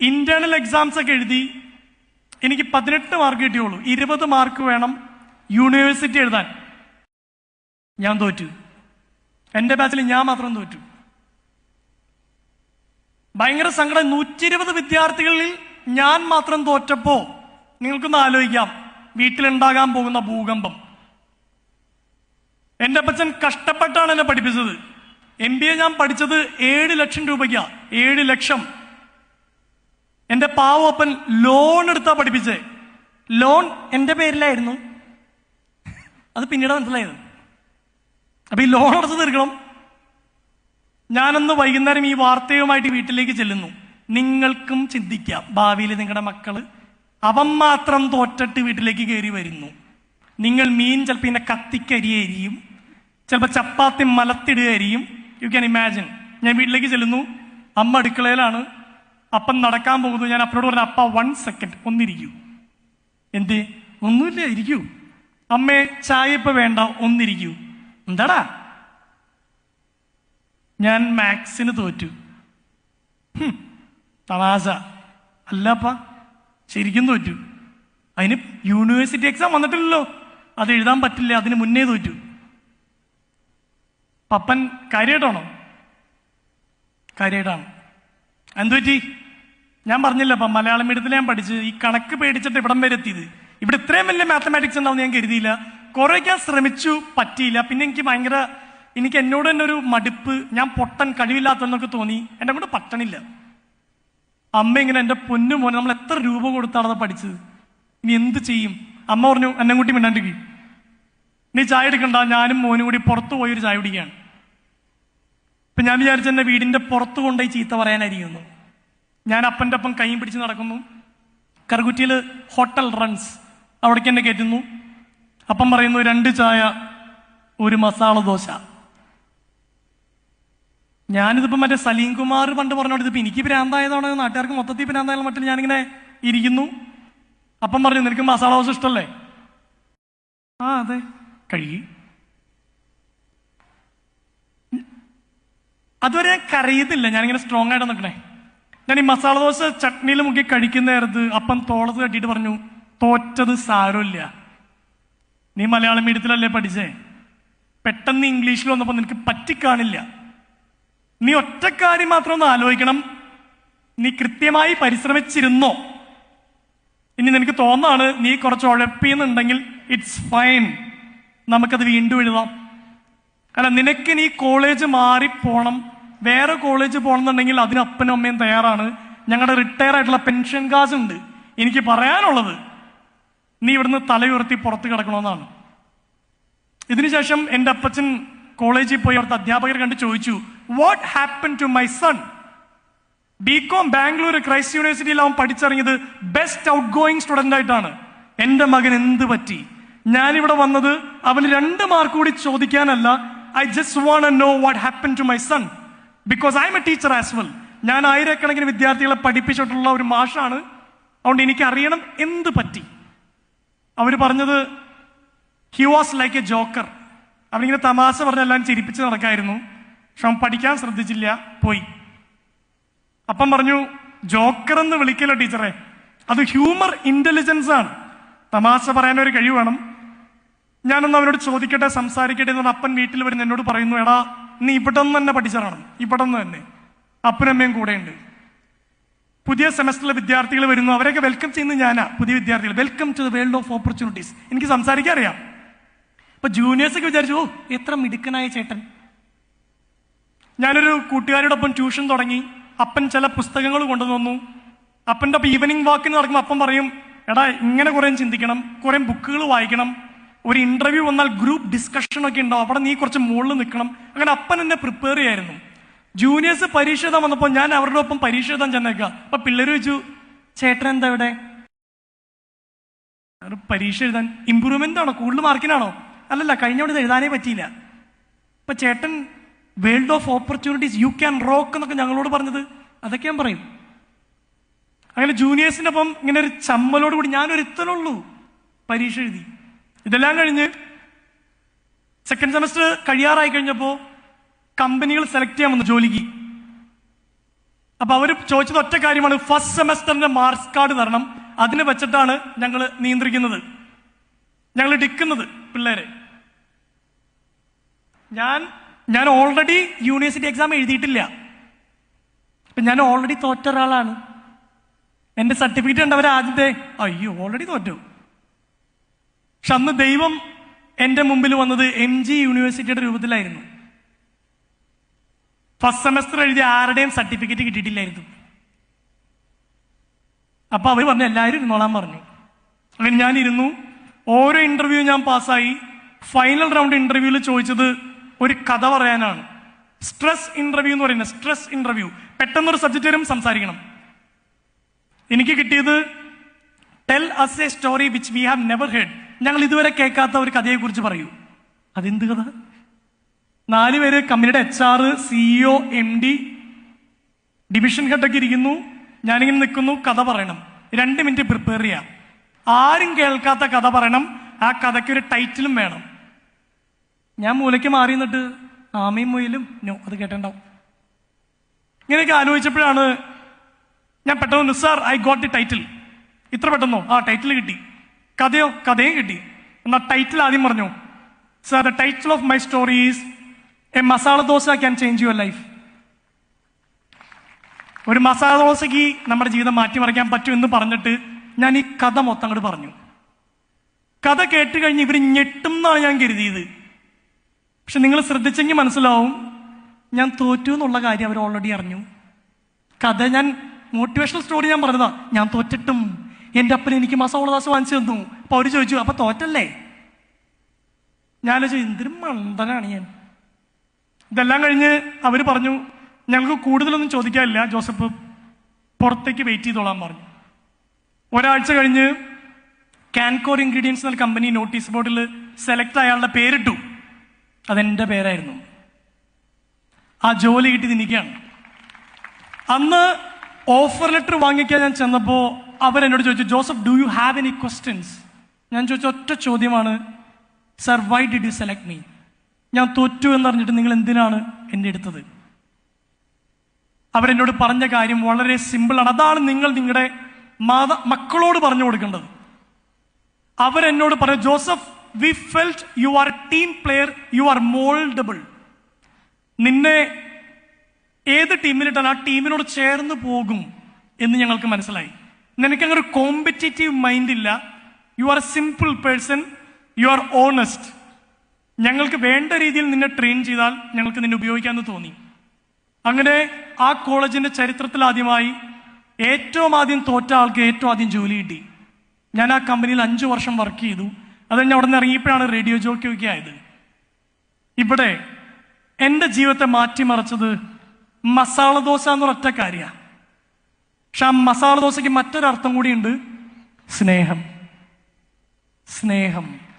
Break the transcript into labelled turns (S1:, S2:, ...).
S1: Internal exams ഒക്കെ എഴുതി എനിക്ക് പതിനെട്ട് മാർക്ക് കിട്ടിയുള്ളൂ. ഇരുപത് മാർക്ക് വേണം യൂണിവേഴ്സിറ്റി എഴുതാൻ. ഞാൻ തോറ്റു. എന്റെ ബാച്ചിൽ ഞാൻ മാത്രം തോറ്റു. ഭയങ്കര സങ്കടം. നൂറ്റി ഇരുപത് വിദ്യാർത്ഥികളിൽ ഞാൻ മാത്രം തോറ്റപ്പോ നിങ്ങൾക്കൊന്ന് ആലോചിക്കാം. വീട്ടിലുണ്ടാകാൻ പോകുന്ന ഭൂകമ്പം. എന്റെ അപ്പച്ചൻ കഷ്ടപ്പെട്ടാണ് എന്നെ പഠിപ്പിച്ചത്. എം ബി എ ഞാൻ പഠിച്ചത് ഏഴ് ലക്ഷം രൂപയ്ക്കാണ് ഏഴ് ലക്ഷം. എന്റെ പാവപ്പൻ ലോൺ എടുത്താ പഠിപ്പിച്ചേ. ലോൺ എന്റെ പേരിലായിരുന്നു. അത് പിന്നീട് മനസ്സിലായത്. അപ്പൊ ഈ ലോൺ അടച്ചു തീർക്കണം. ഞാനന്ന് വൈകുന്നേരം ഈ വാർത്തയുമായിട്ട് വീട്ടിലേക്ക് ചെല്ലുന്നു. നിങ്ങൾക്കും ചിന്തിക്കാം. ഭാവിയിൽ നിങ്ങളുടെ മക്കൾ അവൻ മാത്രം തോറ്റിട്ട് വീട്ടിലേക്ക് കയറി വരുന്നു. നിങ്ങൾ മീൻ ചിലപ്പോൾ ഇതിനെ കത്തിക്കരിയരിയും ചിലപ്പോൾ ചപ്പാത്തി മലത്തിടുകയായിരിക്കും യു ക്യാൻ ഇമാജിൻ ഞാൻ വീട്ടിലേക്ക് ചെല്ലുന്നു. അമ്മ അടുക്കളയിലാണ്. അപ്പം നടക്കാൻ പോകുന്നു. ഞാൻ അപ്പനോട് പറഞ്ഞു അപ്പ വൺ സെക്കൻഡ് ഒന്നിരിക്കൂ. എന്ത്? ഒന്നുമില്ല ഇരിക്കൂ. അമ്മേ ചായ ഇപ്പൊ വേണ്ട ഒന്നിരിക്കൂ. എന്താടാ? ഞാൻ മാത്സിന് തോറ്റു. തമാശ അല്ലപ്പ ശരിക്കും തോറ്റു. അതിന് യൂണിവേഴ്സിറ്റി എക്സാം വന്നിട്ടില്ലല്ലോ. അത് എഴുതാൻ പറ്റില്ല അതിന് മുന്നേ തോറ്റു. പപ്പൻ കാര്യമായിട്ടാണോ കാര്യമായിട്ടാണ് എന്തു പറ്റി? ഞാൻ പറഞ്ഞില്ല അപ്പം മലയാളം മീഡിയത്തിൽ ഞാൻ പഠിച്ച് ഈ കണക്ക് പേടിച്ചിട്ട് ഇവിടം വരെ എത്തിയത്. ഇവിടെ ഇത്രയും വലിയ മാത്തമാറ്റിക്സ് ഉണ്ടാവും ഞാൻ കരുതിയില്ല. കുറെ ഞാൻ ശ്രമിച്ചു പറ്റിയില്ല. പിന്നെ എനിക്ക് ഭയങ്കര എനിക്ക് എന്നോട് തന്നെ ഒരു മടുപ്പ്. ഞാൻ പൊട്ടൻ കഴിവില്ലാത്തതെന്നൊക്കെ തോന്നി. എന്നെ കൊണ്ട് പറ്റണില്ല. അമ്മ ഇങ്ങനെ എന്റെ പൊന്നു മോനെ നമ്മൾ എത്ര രൂപ കൊടുത്താണ് പഠിച്ചത്? ഇനി എന്ത് ചെയ്യും? അമ്മ പറഞ്ഞു എന്നെ കൂട്ടി മിണ്ടാണ്ടിരിക്കും. നീ ചായ എടുക്കണ്ട. ഞാനും മോനും കൂടി പുറത്തു പോയി ഒരു ചായ കുടിക്കുകയാണ്. ഇപ്പൊ ഞാൻ വിചാരിച്ച എന്നെ വീടിന്റെ പുറത്ത് കൊണ്ടുപോയി ചീത്ത പറയാനായിരിക്കുന്നു. ഞാൻ അപ്പന്റെ ഒപ്പം കൈയും പിടിച്ച് നടക്കുന്നു. കറുകുറ്റിയിൽ ഹോട്ടൽ റൺസ്. അവിടേക്ക് എന്നെ കയറ്റുന്നു. അപ്പം പറയുന്നു രണ്ട് ചായ ഒരു മസാല ദോശ. ഞാനിതിപ്പോ മറ്റേ സലീം കുമാർ പണ്ട് പറഞ്ഞോണ്ട് ഇതിപ്പോ എനിക്ക് ഭ്രാന്തായതാണോ. നാട്ടുകാർക്ക് മൊത്തത്തിൽ ഭ്രാന്തായാലും മറ്റും ഞാനിങ്ങനെ ഇരിക്കുന്നു. അപ്പം പറഞ്ഞു നിനക്ക് മസാല ദോശ ഇഷ്ടല്ലേ? ആ അതെ. കഴുകി. അതുവരെ ഞാൻ കരയുന്നില്ല ഞാനിങ്ങനെ സ്ട്രോങ് ആയിട്ട് നിൽക്കണേ. ഞാൻ ഈ മസാല ദോശ ചട്നിയിൽ മുക്കി കഴിക്കുന്ന നേരത്ത് അപ്പം തോളത്ത് കെട്ടിയിട്ട് പറഞ്ഞു തോറ്റത് സാരമില്ല. നീ മലയാളം മീഡിയത്തിലല്ലേ പഠിച്ചേ? പെട്ടെന്ന് ഇംഗ്ലീഷിൽ വന്നപ്പോൾ നിനക്ക് പറ്റിക്കാണില്ല. നീ ഒറ്റ കാര്യം മാത്രം ഒന്ന് ആലോചിക്കണം. നീ കൃത്യമായി പരിശ്രമിച്ചിരുന്നോ? ഇനി നിനക്ക് തോന്നാണ് നീ കുറച്ച് ഉഴപ്പിയെന്നുണ്ടെങ്കിൽ ഇറ്റ്സ് ഫൈൻ നമുക്കത് വീണ്ടും എഴുതാം. അല്ല നിനക്ക് നീ കോളേജ് മാറിപ്പോണം. വേറെ കോളേജ് പോകണം എന്നുണ്ടെങ്കിൽ അതിന് അപ്പനും അമ്മയും തയ്യാറാണ്. ഞങ്ങളുടെ റിട്ടയർ ആയിട്ടുള്ള പെൻഷൻ കാശ് ഉണ്ട്. എനിക്ക് പറയാനുള്ളത് നീ ഇവിടുന്ന് തലയുയർത്തി പുറത്ത് കിടക്കണമെന്നാണ്. ഇതിനുശേഷം എന്റെ അപ്പച്ചൻ കോളേജിൽ പോയി അവിടുത്തെ അധ്യാപകർ കണ്ട് ചോദിച്ചു what happen to my son B com Bangalore Christ യൂണിവേഴ്സിറ്റിയിൽ അവൻ പഠിച്ചിറങ്ങിയത് ബെസ്റ്റ് ഔട്ട് ഗോയിങ് സ്റ്റുഡന്റ് ആയിട്ടാണ്. എന്റെ മകൻ എന്ത് പറ്റി? ഞാനിവിടെ വന്നത് അവന് രണ്ട് മാർക്ക് കൂടി ചോദിക്കാനല്ല I just want know what happen to my son because I'm a teacher as well ഞാൻ ആയിരക്കണക്കിന് വിദ്യാർത്ഥികളെ പഠിപ്പിച്ചിട്ടുള്ള ഒരു മാഷാണ്. അതുകൊണ്ട് എനിക്ക് അറിയണം എന്ത് പറ്റി. അവർ പറഞ്ഞത് he was like a joker അവനിങ്ങനെ തമാശ പറഞ്ഞെല്ലാം ചിരിപ്പിച്ച് നടക്കായിരുന്നു. പക്ഷെ അവൻ പഠിക്കാൻ ശ്രദ്ധിച്ചില്ല പോയി. അപ്പം പറഞ്ഞു ജോക്കർ എന്ന് വിളിക്കല്ലോ ടീച്ചറെ. അത് ഹ്യൂമർ ഇന്റലിജൻസ് ആണ് തമാശ പറയാനൊരു കഴിവ് വേണം. ഞാനൊന്ന് അവനോട് ചോദിക്കട്ടെ സംസാരിക്കട്ടെ എന്ന് അപ്പൻ വീട്ടിൽ വരുന്ന എന്നോട് പറയുന്നു എടാ നീ ഇവിടെ നിന്ന് തന്നെ പഠിച്ചിറങ്ങണം ഇവിടെ നിന്ന് തന്നെ അപ്പനമ്മയും കൂടെയുണ്ട് പുതിയ സെമസ്റ്ററിലെ വിദ്യാർത്ഥികൾ വരുന്നു അവരെയൊക്കെ വെൽക്കം ചെയ്യുന്നത് ഞാനാ പുതിയ വിദ്യാർത്ഥികൾ. Welcome to the world of opportunities എനിക്ക് സംസാരിക്കാൻ അറിയാം. ഇപ്പൊ ജൂനിയേഴ്സൊക്കെ വിചാരിച്ചു ഓ എത്ര മിടുക്കനായ ചേട്ടൻ. ഞാനൊരു കൂട്ടുകാരോടൊപ്പം ട്യൂഷൻ തുടങ്ങി. അപ്പൻ ചില പുസ്തകങ്ങൾ കൊണ്ടുവന്നു അപ്പന്റെ അപ്പം ഈവനിങ് വാക്കിന് നടക്കുമ്പോൾ അപ്പം പറയും എടാ ഇങ്ങനെ കുറേ ചിന്തിക്കണം കുറേ ബുക്കുകൾ വായിക്കണം. ഒരു ഇന്റർവ്യൂ വന്നാൽ ഗ്രൂപ്പ് ഡിസ്കഷൻ ഒക്കെ ഉണ്ടാവും. അവിടെ നീ കുറച്ച് മുകളിൽ നിൽക്കണം. അങ്ങനെ അപ്പൻ എന്നെ പ്രിപ്പയർ ചെയ്യായിരുന്നു. ജൂനിയേഴ്സ് പരീക്ഷ എഴുതാൻ വന്നപ്പോൾ ഞാൻ അവരുടെ ഒപ്പം പരീക്ഷ എഴുതാൻ ചെന്നേക്കുക അപ്പൊ പിള്ളേർ ചോദിച്ചു ചേട്ടൻ എന്താ ഇവിടെ? പരീക്ഷ എഴുതാൻ ഇമ്പ്രൂവ്മെന്റ് ആണോ? കൂടുതൽ മാർക്കിനാണോ അല്ലല്ല കഴിഞ്ഞ ഇത് എഴുതാനേ പറ്റിയില്ല. ഇപ്പൊ ചേട്ടൻ world of opportunities you can rock എന്നൊക്കെ ഞങ്ങളോട് പറഞ്ഞത്. അതൊക്കെ ഞാൻ പറയും. അങ്ങനെ ജൂനിയേഴ്സിന്റെ ഒപ്പം ഇങ്ങനെ ഒരു ചമ്മലോട് കൂടി ഞാനൊരു ഇത്തനുള്ളൂ പരീക്ഷ എഴുതി. ഇതെല്ലാം കഴിഞ്ഞ് സെക്കൻഡ് സെമസ്റ്റർ കഴിയാറായി കഴിഞ്ഞപ്പോൾ കമ്പനികൾ സെലക്ട് ചെയ്യാൻ വന്നു ജോലിക്ക്. അപ്പൊ അവർ ചോദിച്ചത് ഒറ്റ കാര്യമാണ് ഫസ്റ്റ് സെമസ്റ്ററിന്റെ മാർക്സ് കാർഡ് തരണം. അതിനെ വെച്ചിട്ടാണ് ഞങ്ങൾ നിയന്ത്രിക്കുന്നത്. ഞങ്ങൾ ഡിക്കുന്നത് പിള്ളേരെ. ഞാൻ ഞാൻ ഓൾറെഡി യൂണിവേഴ്സിറ്റി എക്സാം എഴുതിയിട്ടില്ല. അപ്പൊ ഞാൻ ഓൾറെഡി തോറ്റ ഒരാളാണ്. എന്റെ സർട്ടിഫിക്കറ്റ് ഉണ്ട് അവർ ആദ്യത്തെ അയ്യോ ഓൾറെഡി തോറ്റു. പക്ഷെ അന്ന് ദൈവം എന്റെ മുമ്പിൽ വന്നത് എം ജി യൂണിവേഴ്സിറ്റിയുടെ രൂപത്തിലായിരുന്നു. ഫസ്റ്റ് സെമസ്റ്റർ എഴുതി ആരുടെയും സർട്ടിഫിക്കറ്റ് കിട്ടിയിട്ടില്ലായിരുന്നു. അപ്പൊ അവർ പറഞ്ഞു എല്ലാവരും ഇരുന്നോളാൻ പറഞ്ഞു. അങ്ങനെ ഞാൻ ഇരുന്നു ഓരോ ഇന്റർവ്യൂ ഞാൻ പാസ്സായി. ഫൈനൽ റൗണ്ട് ഇന്റർവ്യൂവിൽ ചോദിച്ചത് ഒരു കഥ പറയാനാണ്. സ്ട്രെസ് ഇന്റർവ്യൂ എന്ന് പറയുന്നത് സ്ട്രെസ് ഇന്റർവ്യൂ പെട്ടെന്നൊരു സബ്ജക്റ്റ് വരും സംസാരിക്കണം. എനിക്ക് കിട്ടിയത് tell us a story which we have never heard ഞങ്ങൾ ഇതുവരെ കേൾക്കാത്ത ഒരു കഥയെക്കുറിച്ച് പറയൂ. അതെന്ത് കഥ? നാല് പേര് കമ്പനിയുടെ H R CEO M D division ഹെഡൊക്കെ ഇരിക്കുന്നു. ഞാനിങ്ങനെ നിൽക്കുന്നു കഥ പറയണം. രണ്ട് മിനിറ്റ് പ്രിപ്പയർ ചെയ്യാം. ആരും കേൾക്കാത്ത കഥ പറയണം. ആ കഥയ്ക്ക് ഒരു ടൈറ്റിലും വേണം. ഞാൻ മൂലയ്ക്ക് മാറി നിന്നിട്ട് ആമയും മൊയിലും നോ അത് കേട്ടിട്ടുണ്ടാവും. ഇങ്ങനെയൊക്കെ ആലോചിച്ചപ്പോഴാണ് ഞാൻ പെട്ടെന്ന് sir I got the title ഇത്ര പെട്ടെന്നോ? ആ ടൈറ്റിൽ കിട്ടി. കഥയോ കഥയും കിട്ടി. എന്നാ ടൈറ്റിൽ ആദ്യം പറഞ്ഞു sir the title of my stories a masala dosa can change your life ഒരു മസാല ദോശയ്ക്ക് നമ്മുടെ ജീവിതം മാറ്റിമറിക്കാൻ പറ്റും എന്ന് പറഞ്ഞിട്ട് ഞാൻ ഈ കഥ മൊത്തം അങ്ങോട്ട് പറഞ്ഞു. കഥ കേട്ട് കഴിഞ്ഞ് ഇവർ ഞെട്ടും എന്നാണ് ഞാൻ കരുതിയത്. പക്ഷെ നിങ്ങൾ ശ്രദ്ധിച്ചെങ്കിൽ മനസ്സിലാവും ഞാൻ തോറ്റു എന്നുള്ള കാര്യം അവർ ഓൾറെഡി അറിഞ്ഞു. കഥ ഞാൻ മോട്ടിവേഷണൽ സ്റ്റോറി ഞാൻ പറഞ്ഞതാ ഞാൻ തോറ്റിട്ടും. എന്റെ അപ്പൻ എനിക്ക് മസോളദാസ് വാങ്ങിച്ചു തന്നു. അപ്പൊ അവർ ചോദിച്ചു അപ്പൊ തോറ്റല്ലേ? ഞാൻ ചോദിച്ചു എന്തൊരു മണ്ടനാണ് ഞാൻ. ഇതെല്ലാം കഴിഞ്ഞ് അവർ പറഞ്ഞു ഞങ്ങൾക്ക് കൂടുതലൊന്നും ചോദിക്കാനില്ല ജോസഫ്. പുറത്തേക്ക് വെയിറ്റ് ചെയ്തോളാൻ പറഞ്ഞു. ഒരാഴ്ച കഴിഞ്ഞ് കാൻകോർ ഇൻഗ്രീഡിയൻസ് എന്ന കമ്പനി നോട്ടീസ് ബോർഡിൽ സെലക്ട് അയാളുടെ പേരിട്ടു. അതെന്റെ പേരായിരുന്നു. ആ ജോലി കിട്ടി നിൽക്കുകയാണ് അന്ന് ഓഫർ ലെറ്റർ വാങ്ങിക്കാൻ ഞാൻ ചെന്നപ്പോൾ അവരെന്നോട് ചോദിച്ചു Joseph do you have any questions ഞാൻ ചോദിച്ച ഒറ്റ ചോദ്യമാണ്. Sir why did you select me ഞാൻ തോറ്റു എന്ന് പറഞ്ഞിട്ട് നിങ്ങൾ എന്തിനാണ് എന്നെ എടുത്തത്? അവരെന്നോട് പറഞ്ഞ കാര്യം വളരെ സിമ്പിളാണ് അതാണ് നിങ്ങൾ നിങ്ങളുടെ മാത മക്കളോട് പറഞ്ഞു കൊടുക്കേണ്ടത്. അവരെന്നോട് പറഞ്ഞു Joseph we felt you are team player you are mouldable നിന്നെ ഏത് ടീമിലിട്ടാൽ ആ ടീമിനോട് ചേർന്ന് പോകും? എന്ന് ഞങ്ങൾക്ക് മനസ്സിലായി. നിനക്ക് അങ്ങനെ ഒരു കോമ്പറ്റേറ്റീവ് മൈൻഡ് ഇല്ല. You are a simple person you are honest ഞങ്ങൾക്ക് വേണ്ട രീതിയിൽ നിന്നെ ട്രെയിൻ ചെയ്താൽ ഞങ്ങൾക്ക് നിന്നെ ഉപയോഗിക്കാമെന്ന് തോന്നി. അങ്ങനെ ആ കോളേജിന്റെ ചരിത്രത്തിൽ ആദ്യമായി ഏറ്റവും ആദ്യം തോറ്റ ആൾക്ക് ഏറ്റവും ആദ്യം ജോലി കിട്ടി. ഞാൻ ആ കമ്പനിയിൽ അഞ്ചു വർഷം വർക്ക് ചെയ്തു. അത് കഴിഞ്ഞ് അവിടെ നിന്ന് ഇറങ്ങിയപ്പോഴാണ് റേഡിയോ ജോക്കി ഒക്കെ ആയത്. ഇവിടെ എന്റെ ജീവിതത്തെ മാറ്റിമറിച്ചത് മസാല ദോശ എന്നൊരൊറ്റ കാര്യമാണ് പക്ഷെ ആ മസാല ദോശയ്ക്ക് മറ്റൊരർത്ഥം കൂടിയുണ്ട് സ്നേഹം. സ്നേഹം.